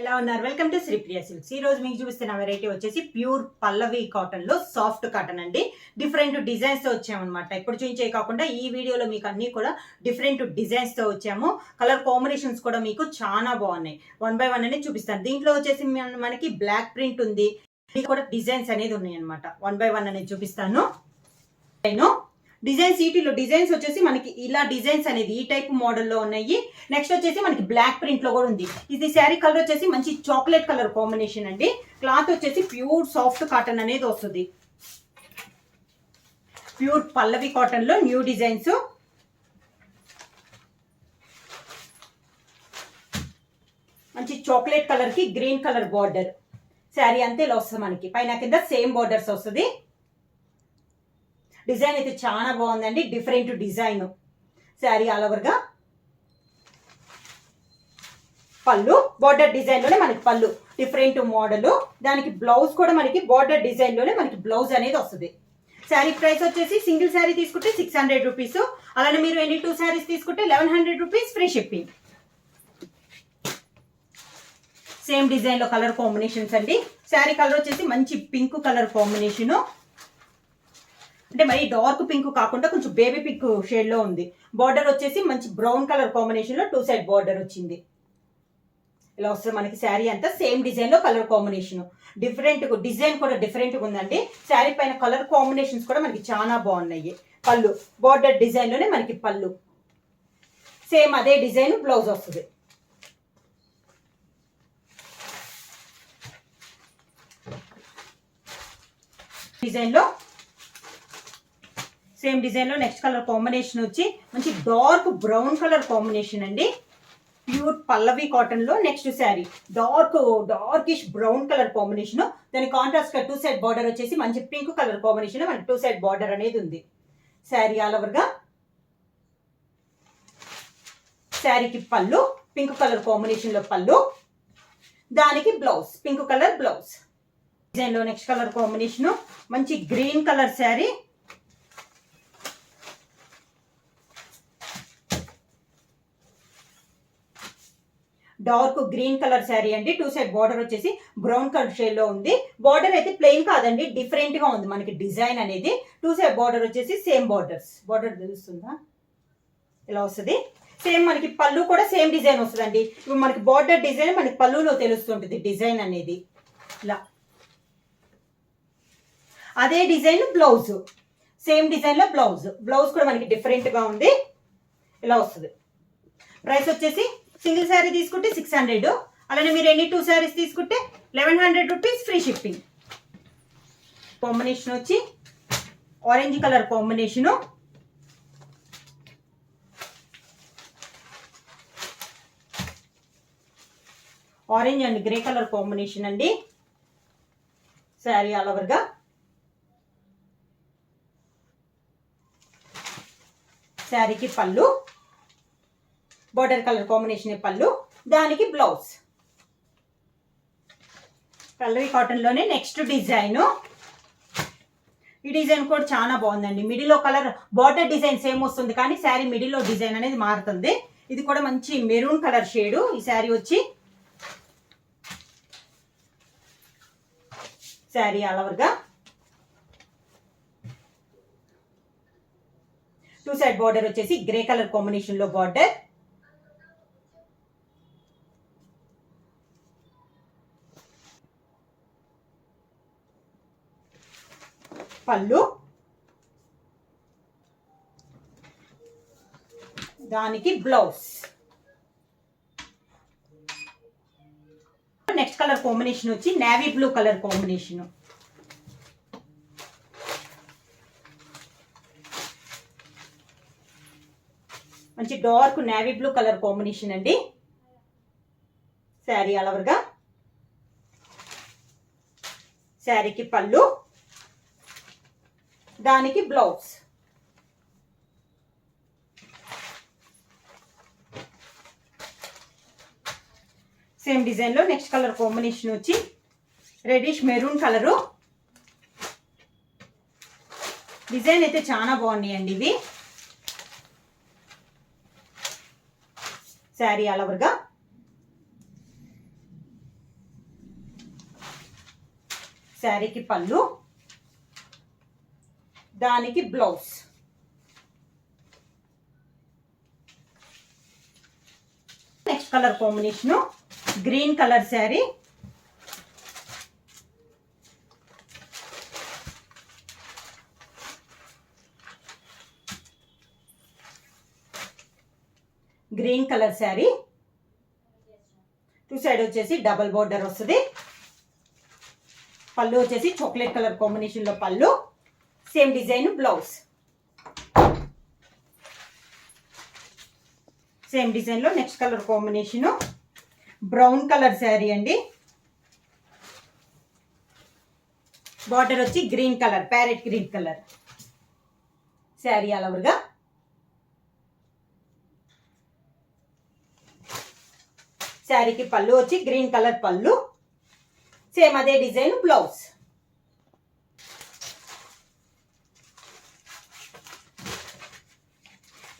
ఎలా ఉన్నారు? Welcome to Sripriya silks ఈ రోజు మీకు చూపిస్తున్న వెరైటీ వచ్చేసి ప్యూర్ పల్లవి కాటన్లో సాఫ్ట్ కాటన్ అండి. డిఫరెంట్ డిజైన్స్తో వచ్చామన్నమాట. ఇప్పుడు చూపించే కాకుండా ఈ వీడియోలో మీకు అన్ని కూడా డిఫరెంట్ డిజైన్స్తో వచ్చాము. కలర్ కాంబినేషన్స్ కూడా మీకు చాలా బాగున్నాయి. వన్ బై వన్ అనేది చూపిస్తాను. దీంట్లో వచ్చేసి మనకి బ్లాక్ ప్రింట్ ఉంది. కూడా డిజైన్స్ అనేది ఉన్నాయి అనమాట వన్ బై వన్ అనేది చూపిస్తాను. నేను డిజైన్స్ వీటిలో డిజైన్స్ వచ్చేసి మనకి ఇలా డిజైన్స్ అనేది ఈ టైప్ మోడల్లో ఉన్నాయి. నెక్స్ట్ వచ్చేసి మనకి బ్లాక్ ప్రింట్లో కూడా ఉంది. ఇది శారీ కలర్ వచ్చేసి మంచి చాక్లెట్ కలర్ కాంబినేషన్ అండి. క్లాత్ వచ్చేసి ప్యూర్ సాఫ్ట్ కాటన్ అనేది వస్తుంది. ప్యూర్ పల్లవి కాటన్లో న్యూ డిజైన్స్. మంచి చాక్లెట్ కలర్కి గ్రీన్ కలర్ బార్డర్. శారీ అంతే ఇలా వస్తుంది మనకి. పైన కింద సేమ్ బార్డర్స్ వస్తుంది. డిజైన్ అయితే చాలా బాగుందండి. Different design. శారీ ఆల్ ఓవర్గా పళ్ళు బార్డర్ డిజైన్లోనే మనకి పళ్ళు. డిఫరెంట్ మోడల్ దానికి బ్లౌజ్ కూడా మనకి బార్డర్ డిజైన్లోనే మనకి బ్లౌజ్ అనేది వస్తుంది. శారీ ప్రైస్ వచ్చేసి సింగిల్ శారీ తీసుకుంటే సిక్స్ హండ్రెడ్ రూపీస్ అలానే మీరు ఎన్ని టూ శారీస్ తీసుకుంటే eleven hundred rupees free shipping same డిజైన్లో కలర్ కాంబినేషన్స్ అండి. శారీ కలర్ వచ్చేసి మంచి పింక్ కలర్ కాంబినేషను అంటే మరి డార్క్ పింక్ కాకుండా కొంచెం బేబీ పింక్ షేడ్లో ఉంది. బార్డర్ వచ్చేసి మంచి బ్రౌన్ కలర్ కాంబినేషన్లో టూ సైడ్ బార్డర్ వచ్చింది. ఇలా వస్తుంది మనకి శారీ అంతా సేమ్ డిజైన్లో కలర్ కాంబినేషన్ డిఫరెంట్ డిజైన్ కూడా డిఫరెంట్గా ఉందండి. శారీ పైన కలర్ కాంబినేషన్స్ కూడా మనకి చాలా బాగున్నాయి. పళ్ళు బార్డర్ డిజైన్లోనే మనకి పళ్ళు. సేమ్ అదే డిజైన్ బ్లౌజ్ వస్తుంది. డిజైన్లో సేమ్ డిజైన్లో నెక్స్ట్ కలర్ కాంబినేషన్ వచ్చి మంచి డార్క్ బ్రౌన్ కలర్ కాంబినేషన్ అండి. ప్యూర్ పల్లవి కాటన్లో next sari. Dark darkish brown colour combination. దాని కాంట్రాస్ట్ టూ సైడ్ బార్డర్ వచ్చేసి మంచి పింక్ కలర్ కాంబినేషన్ మనకి టూ సైడ్ బార్డర్ అనేది ఉంది. శారీ ఆల్ ఓవర్గా. శారీకి పళ్ళు పింక్ కలర్ కాంబినేషన్లో పళ్ళు. దానికి బ్లౌజ్ పింక్ కలర్ బ్లౌజ్. డిజైన్లో నెక్స్ట్ కలర్ కాంబినేషన్. మంచి green colour sari. Dark green colour sari అండి. టూ సైడ్ బార్డర్ వచ్చేసి బ్రౌన్ కలర్ షేడ్లో ఉంది. బార్డర్ అయితే ప్లెయిన్ కాదండి డిఫరెంట్గా ఉంది మనకి డిజైన్ అనేది. టూ సైడ్ బార్డర్ వచ్చేసి సేమ్ బార్డర్స్. బార్డర్ తెలుస్తుందా? ఇలా వస్తుంది. సేమ్ మనకి పళ్ళు కూడా సేమ్ డిజైన్ వస్తుందండి. ఇప్పుడు మనకి బార్డర్ డిజైన్ మనకి పళ్ళులో తెలుస్తుంటుంది డిజైన్ అనేది. ఇలా. అదే డిజైన్ బ్లౌజ్. సేమ్ డిజైన్లో బ్లౌజ్. బ్లౌజ్ కూడా మనకి డిఫరెంట్గా ఉంది. ఇలా వస్తుంది. ప్రైస్ వచ్చేసి సింగిల్ శారీ తీసుకుంటే సిక్స్ హండ్రెడ్. అలానే మీరు ఎన్ని టూ శారీస్ తీసుకుంటే eleven hundred rupees free shipping. Combination వచ్చి orange colour combination. Orange and grey colour combination అండి. శారీ ఆల్ ఓవర్గా శారీకి పళ్ళు. బార్డర్ కలర్ కాంబినేషన్ పళ్ళు దానికి బ్లౌజ్ పల్లవి కాటన్లోనే నెక్స్ట్ డిజైన్ ఈ డిజైన్ కూడా చాలా బాగుందండి. మిడిల్లో కలర్ బార్డర్ డిజైన్ సేమ్ వస్తుంది కానీ శారీ మిడిల్లో డిజైన్ అనేది మారుతుంది. ఇది కూడా మంచి మెరూన్ కలర్ షేడు ఈ శారీ వచ్చి శారీ అలవర్గా టూ సైడ్ బార్డర్ వచ్చేసి గ్రే కలర్ కాంబినేషన్లో బార్డర్ పళ్ళు. దానికి బ్లౌజ్. నెక్స్ట్ కలర్ కాంబినేషన్ వచ్చి నేవీ బ్లూ కలర్ కాంబినేషన్. మంచి dark navy blue colour combination అండి. శారీ అలవర్గా శారీకి పళ్ళు. దానికి బ్లౌజ్. సేమ్ డిజైన్లో నెక్స్ట్ కలర్ కాంబినేషన్ వచ్చి రెడిష్ మెరూన్ కలరు. డిజైన్ అయితే చాలా బాగున్నాయండి ఇవి. శారీ అలవర్గా శారీకి పళ్ళు. దానికి blouse. Next colour combination green colour sari green colour sari two side వచ్చేసి డబల్ బోర్డర్ వస్తుంది. పళ్ళు వచ్చేసి చాక్లెట్ కలర్ కాంబినేషన్లో pallu. Same design blouse same డిజైన్లో next colour combination brown colour sari అండి. బార్డర్ వచ్చి green colour parrot green colour sari అలవర్గా శారీకి పళ్ళు వచ్చి గ్రీన్ కలర్ పళ్ళు. సేమ్ అదే డిజైన్ బ్లౌజ్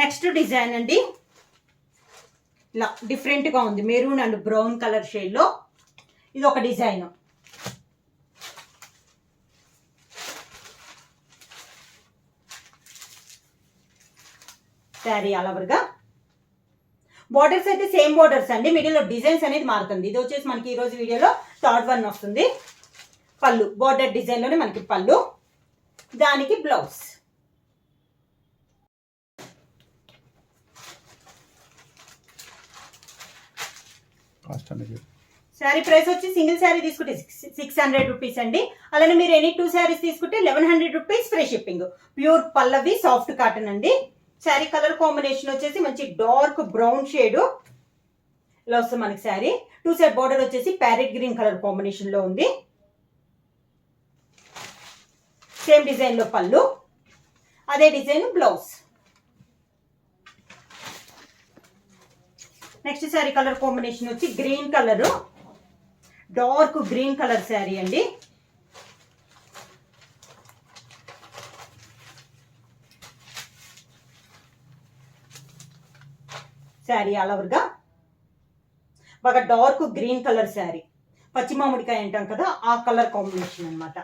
నెక్స్ట్ డిజైన్ అండి. ఇలా డిఫరెంట్గా ఉంది. మెరూన్ అండ్ బ్రౌన్ కలర్ షేడ్లో ఇది ఒక డిజైన్ శారీ అలవర్గా బోర్డర్స్ అయితే సేమ్ బోర్డర్స్ అండి. మిడిల్లో డిజైన్స్ అనేది మారుతుంది. ఇది వచ్చేసి మనకి ఈరోజు వీడియోలో థర్డ్ వన్ వస్తుంది. పళ్ళు. బోర్డర్ డిజైన్లోనే మనకి పళ్ళు. దానికి బ్లౌజ్ కాస్ట్ అనేది శారీ ప్రైస్ వచ్చి సింగిల్ శారీ తీసుకుంటే సిక్స్ హండ్రెడ్ రూపీస్ అండి. అలానే మీరు ఎనీ టూ శారీస్ తీసుకుంటే eleven hundred rupees free shipping. Pure Pallavi soft cotton అండి. శారీ కలర్ కాంబినేషన్ వచ్చేసి మంచి డార్క్ బ్రౌన్ షేడ్. ఇలా వస్తుంది మనకి శారీ. టూ సైడ్ బార్డర్ వచ్చేసి ప్యారెట్ గ్రీన్ కలర్ కాంబినేషన్లో ఉంది. సేమ్ డిజైన్లో పళ్ళు. అదే design blouse. Next sari colour combination వచ్చి green colour. Dark green colour sari అండి. శారీ ఆల్ ఓవర్గా బాగా డార్క్ గ్రీన్ కలర్ శారీ పచ్చి మామిడికాయ అంటాం కదా ఆ కలర్ కాంబినేషన్ అనమాట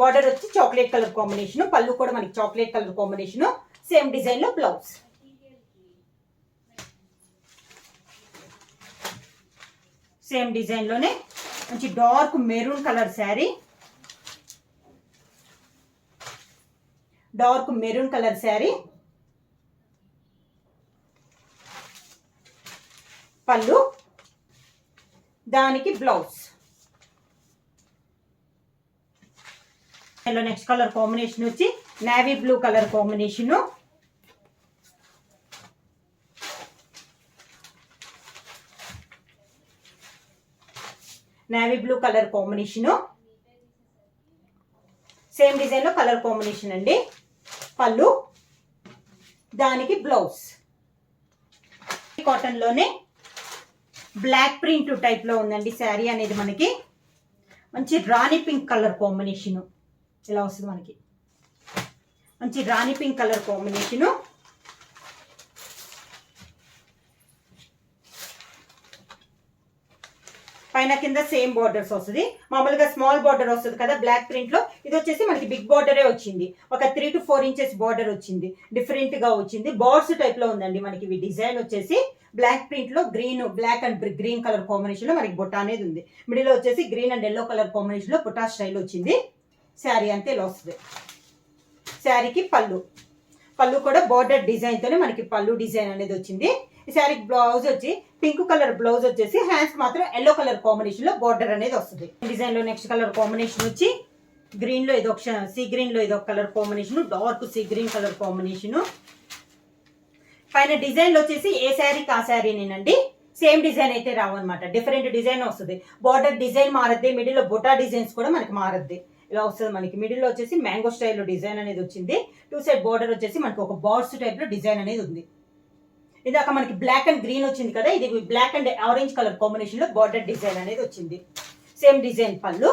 బార్డర్ వచ్చి చాక్లెట్ కలర్ కాంబినేషన్ పళ్ళు కూడా మనకి చాక్లెట్ కలర్ కాంబినేషన్ సేమ్ డిజైన్లో బ్లౌజ్. సేమ్ డిజైన్లోనే మంచి dark maroon colour sari. Dark maroon colour sari. Pallu. దానికి బ్లౌజ్. నెక్స్ట్ కలర్ కాంబినేషన్ వచ్చి navy blue colour combination. Navy blue colour combination same డిజైన్లో colour combination అండి. పళ్ళు. దానికి బ్లౌజ్ కాటన్లోనే బ్లాక్ ప్రింట్ టైప్లో ఉందండి శారీ అనేది మనకి. మంచి రాణి పింక్ కలర్ కాంబినేషన్ ఇలా వస్తుంది మనకి? మంచి రాణి పింక్ కలర్ కాంబినేషను పైన కింద సేమ్ బార్డర్స్ వస్తుంది. మామూలుగా స్మాల్ బార్డర్ వస్తుంది కదా బ్లాక్ ప్రింట్లో. ఇది వచ్చేసి మనకి బిగ్ బార్డరే వచ్చింది. ఒక three to four inches border వచ్చింది. డిఫరెంట్గా వచ్చింది. బార్డ్స్ టైప్లో ఉందండి మనకి. ఇవి డిజైన్ వచ్చేసి బ్లాక్ ప్రింట్లో green black and green colour కాంబినేషన్లో మనకి బుట్ట అనేది ఉంది. మిడిల్ వచ్చేసి గ్రీన్ అండ్ ఎల్లో కలర్ కాంబినేషన్లో స్టైల్ వచ్చింది. శారీ అంతే ఇలా వస్తుంది శారీకి పళ్ళు. పళ్ళు కూడా బార్డర్ డిజైన్ తోనే మనకి పళ్ళు డిజైన్ అనేది వచ్చింది. ఈ శారీ బ్లౌజ్ వచ్చి పింక్ కలర్ బ్లౌజ్ వచ్చేసి హ్యాండ్స్ మాత్రం ఎల్లో కలర్ కాంబినేషన్లో బోర్డర్ అనేది వస్తుంది. డిజైన్లో నెక్స్ట్ కలర్ కాంబినేషన్ వచ్చి గ్రీన్లో ఇదొక సీ గ్రీన్లో ఇదొక colour combination dark sea green colour combination పైన డిజైన్ వచ్చేసి ఏ శారీకి ఆ శారీనేనండి సేమ్ డిజైన్ అయితే రావు అనమాట డిఫరెంట్ డిజైన్ వస్తుంది. బార్డర్ డిజైన్ మారద్ది మిడిల్లో బుటా డిజైన్స్ కూడా మనకి మారద్ది. ఇలా వస్తుంది మనకి. మిడిల్లో వచ్చేసి మ్యాంగో స్టైల్లో డిజైన్ అనేది వచ్చింది. టూ సైడ్ బార్డర్ వచ్చేసి మనకి ఒక బార్డ్స్ టైప్లో డిజైన్ అనేది ఉంది. ఇందాక మనకి బ్లాక్ అండ్ గ్రీన్ వచ్చింది కదా ఇది బ్లాక్ అండ్ ఆరెంజ్ కలర్ కాంబినేషన్లో బార్డర్ డిజైన్ అనేది వచ్చింది. సేమ్ డిజైన్ పళ్ళు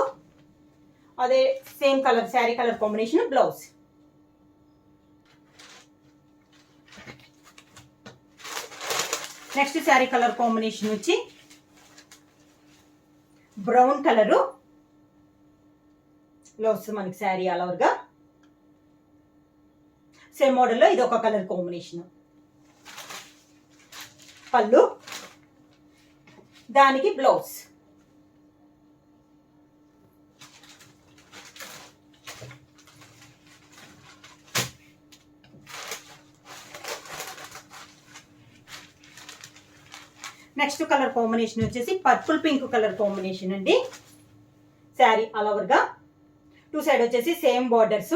అదే same colour sari colour combination blouse next sari colour combination వచ్చి బ్రౌన్ కలరు బ్లౌజ్ మనకి శారీ అలవర్గా సేమ్ మోడల్లో ఇది ఒక కలర్ కాంబినేషన్ పళ్ళు దానికి బ్లౌజ్. నెక్స్ట్ కలర్ కాంబినేషన్ వచ్చేసి పర్పుల్ పింక్ కలర్ కాంబినేషన్ అండి. శారీ ఆల్ ఓవర్గా టూ సైడ్ వచ్చేసి సేమ్ బార్డర్స్.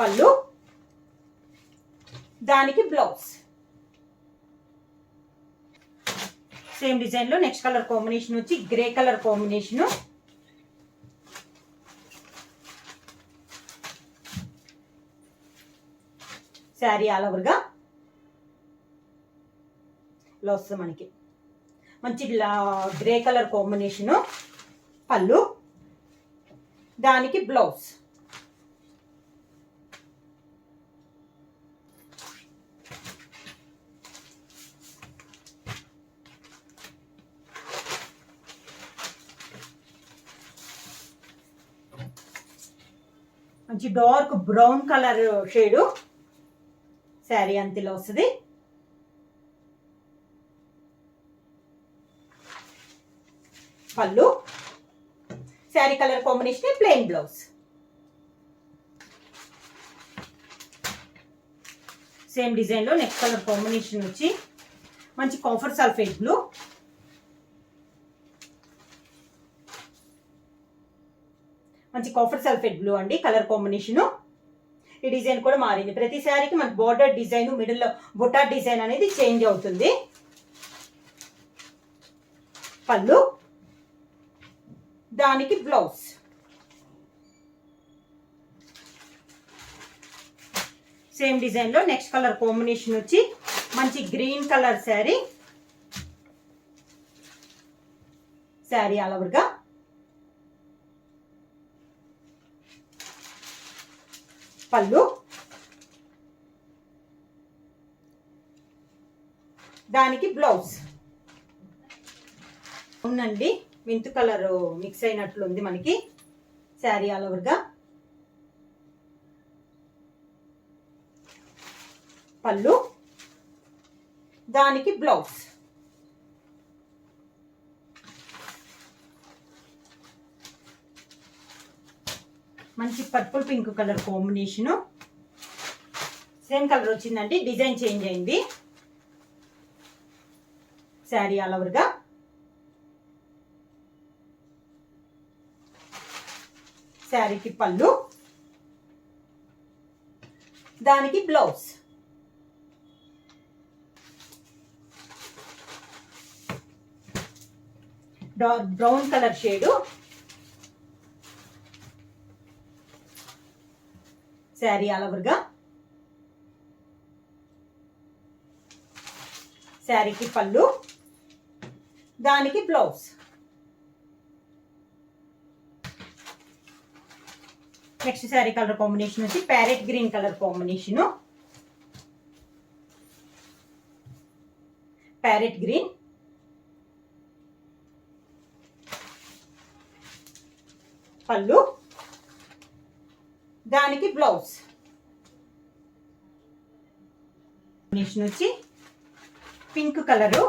పళ్ళు. దానికి బ్లౌజ్. సేమ్ డిజైన్లో నెక్స్ట్ కలర్ కాంబినేషన్ వచ్చి grey colour combination sari all ఓవర్గా ఇలా వస్తుంది మనకి. మంచి గ్రే కలర్ కాంబినేషను పళ్ళు. దానికి బ్లౌజ్ మంచి dark brown colour shade. Sari అంతిలో వస్తుంది. Pallu. Sari colour combination plain blouse. Same డిజైన్లో నెక్స్ట్ కలర్ కాంబినేషన్ వచ్చి మంచి కాఫర్ సల్ఫేట్ బ్లూ. మంచి కాఫర్ సల్ఫేట్ బ్లూ అండి కలర్ కాంబినేషన్ ఈ డిజైన్ కూడా మారింది. ప్రతి శారీకి మనకి బార్డర్ డిజైన్ మిడిల్లో బుటా డిజైన్ అనేది చేంజ్ అవుతుంది. పళ్ళు. దానికి బ్లౌజ్ సేమ్ డిజైన్లో నెక్స్ట్ కలర్ కాంబినేషన్ వచ్చి మంచి గ్రీన్ కలర్ శారీ శారీ అలవర్గా పళ్ళు. దానికి బ్లౌజ్. అవునండి మింత్ కలర్ మిక్స్ అయినట్లుంది మనకి. శారీ ఆల్ ఓవర్గా పళ్ళు. దానికి బ్లౌజ్. మంచి purple pink colour combination same colour వచ్చిందండి. డిజైన్ చేంజ్ అయింది. శారీ ఆల్ ఓవర్గా శారీకి పళ్ళు. దానికి blouse dark brown colour shade sari అలవర్గా శారీకి పళ్ళు. దానికి blouse. Next sari colour combination వచ్చి parrot green colour combination. Parrot green. Pallu. దానికి బ్లౌజ్. కాంబినేషన్ వచ్చి పింక్ కలరు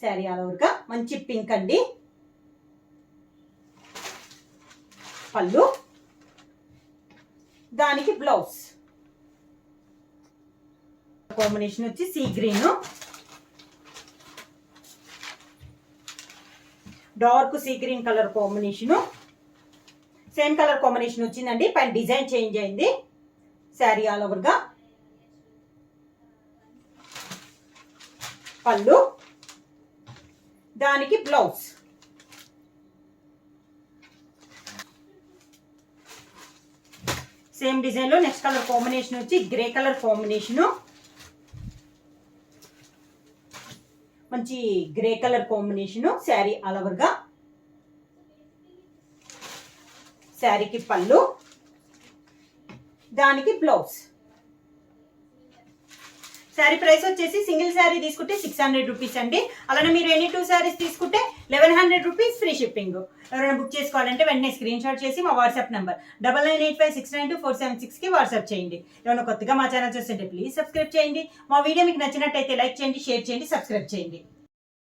శారీ ఆల్ ఓవర్గా మంచి పింక్ అండి. పళ్ళు. దానికి బ్లౌజ్. కాంబినేషన్ వచ్చి sea green dark sea green colour combination. Same colour combination వచ్చిందండి. పైన డిజైన్ చేంజ్ అయింది. శారీ ఆల్ ఓవర్గా పళ్ళు. దానికి బ్లౌజ్. సేమ్ డిజైన్లో నెక్స్ట్ కలర్ కాంబినేషన్ వచ్చి గ్రే కలర్ కాంబినేషను. మంచి గ్రే కలర్ కాంబినేషన్ శారీ అలవర్గా శారీకి పళ్ళు. శారీ ప్రైస్ వచ్చేసి సింగిల్ శారీ తీసుకుంటే సిక్స్ హండ్రెడ్ రూపీస్ అండి. అలానే మీరు ఎనీ టూ శారీస్ తీసుకుంటే eleven hundred rupees free shipping ఎవరైనా బుక్ చేసుకోవాలంటే వెంటనే స్క్రీన్ షాట్ చేసి మా WhatsApp number double nine eight five six nine two four seven సిక్స్కి వాట్సాప్ చేయండి. ఏమైనా కొత్తగా మా ఛానల్ చూస్తుంటే ప్లీజ్ సబ్స్క్రైబ్ చేయండి. మా వీడియో మీకు నచ్చినట్టయితే లైక్ చేయండి షేర్ చేయండి సబ్స్క్రైబ్ చేయండి.